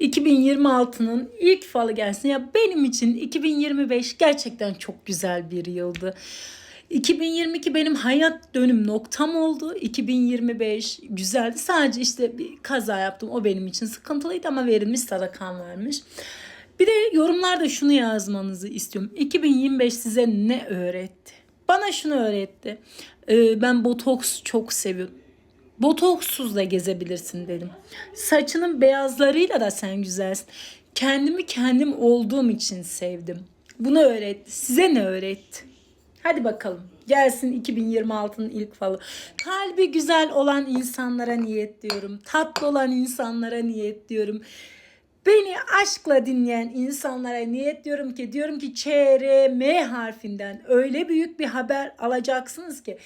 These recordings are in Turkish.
2026'nın ilk falı gelsin. Ya benim için 2025 gerçekten çok güzel bir yıldı. 2022 benim hayat dönüm noktam oldu. 2025 güzeldi. Sadece işte bir kaza yaptım. O benim için sıkıntılıydı ama verilmiş sadakan vermiş. Bir de yorumlarda şunu yazmanızı istiyorum. 2025 size ne öğretti? Bana şunu öğretti. Ee, ben botoks çok seviyorum. Botoksuz da gezebilirsin dedim. Saçının beyazlarıyla da sen güzelsin. Kendimi kendim olduğum için sevdim. Bunu öğretti. Size ne öğretti? Hadi bakalım. Gelsin 2026'nın ilk falı. Kalbi güzel olan insanlara niyet diyorum. Tatlı olan insanlara niyet diyorum. Beni aşkla dinleyen insanlara niyet diyorum ki diyorum ki ÇRM harfinden öyle büyük bir haber alacaksınız ki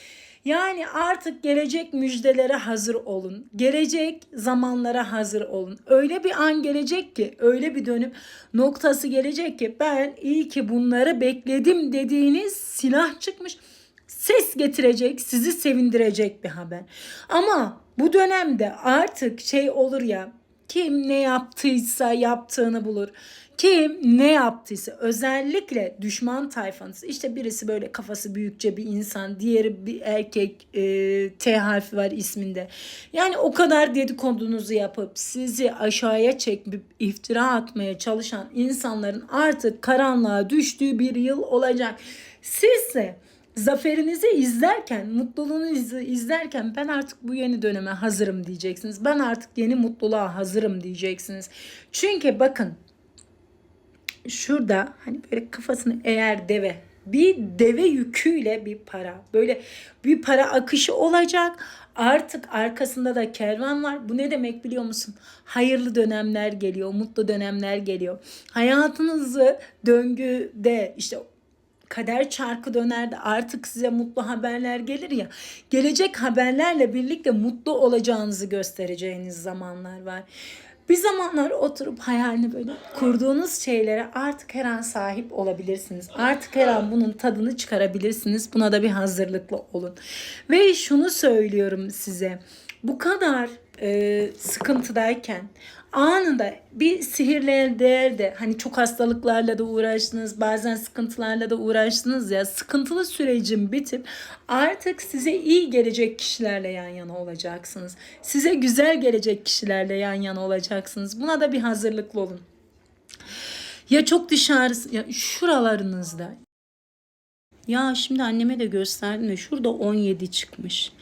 yani artık gelecek müjdelere hazır olun. Gelecek zamanlara hazır olun. Öyle bir an gelecek ki, öyle bir dönüm noktası gelecek ki ben iyi ki bunları bekledim dediğiniz silah çıkmış. Ses getirecek, sizi sevindirecek bir haber. Ama bu dönemde artık şey olur ya kim ne yaptıysa yaptığını bulur. Kim ne yaptıysa özellikle düşman tayfanız işte birisi böyle kafası büyükçe bir insan diğeri bir erkek e, T harfi var isminde. Yani o kadar dedikodunuzu yapıp sizi aşağıya çekip iftira atmaya çalışan insanların artık karanlığa düştüğü bir yıl olacak. Siz de zaferinizi izlerken, mutluluğunuzu izlerken ben artık bu yeni döneme hazırım diyeceksiniz. Ben artık yeni mutluluğa hazırım diyeceksiniz. Çünkü bakın şurada hani böyle kafasını eğer deve bir deve yüküyle bir para böyle bir para akışı olacak artık arkasında da kervan var bu ne demek biliyor musun hayırlı dönemler geliyor mutlu dönemler geliyor hayatınızı döngüde işte kader çarkı döner de artık size mutlu haberler gelir ya. Gelecek haberlerle birlikte mutlu olacağınızı göstereceğiniz zamanlar var. Bir zamanlar oturup hayalini böyle kurduğunuz şeylere artık her an sahip olabilirsiniz. Artık her an bunun tadını çıkarabilirsiniz. Buna da bir hazırlıklı olun. Ve şunu söylüyorum size. Bu kadar e, sıkıntıdayken anında bir sihirle değer de hani çok hastalıklarla da uğraştınız bazen sıkıntılarla da uğraştınız ya sıkıntılı sürecin bitip artık size iyi gelecek kişilerle yan yana olacaksınız. Size güzel gelecek kişilerle yan yana olacaksınız. Buna da bir hazırlıklı olun. Ya çok dışarısı ya şuralarınızda ya şimdi anneme de gösterdim de şurada 17 çıkmış.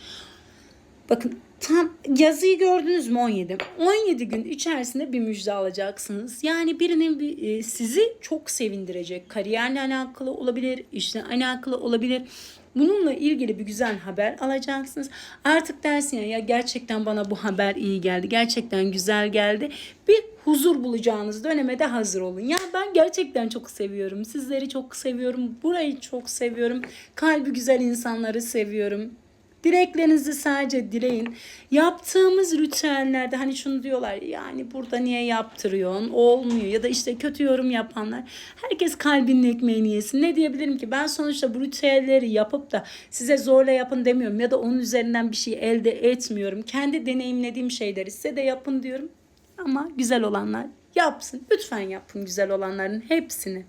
Bakın tam yazıyı gördünüz mü 17? 17 gün içerisinde bir müjde alacaksınız. Yani birinin bir, e, sizi çok sevindirecek. Kariyerle alakalı olabilir, işle alakalı olabilir. Bununla ilgili bir güzel haber alacaksınız. Artık dersin ya, ya gerçekten bana bu haber iyi geldi. Gerçekten güzel geldi. Bir huzur bulacağınız döneme de hazır olun. Ya ben gerçekten çok seviyorum. Sizleri çok seviyorum. Burayı çok seviyorum. Kalbi güzel insanları seviyorum. Dileklerinizi sadece dileyin. Yaptığımız ritüellerde hani şunu diyorlar yani burada niye yaptırıyorsun olmuyor ya da işte kötü yorum yapanlar herkes kalbinin ekmeğini yesin. Ne diyebilirim ki ben sonuçta bu ritüelleri yapıp da size zorla yapın demiyorum ya da onun üzerinden bir şey elde etmiyorum. Kendi deneyimlediğim şeyleri size de yapın diyorum ama güzel olanlar yapsın. Lütfen yapın güzel olanların hepsini.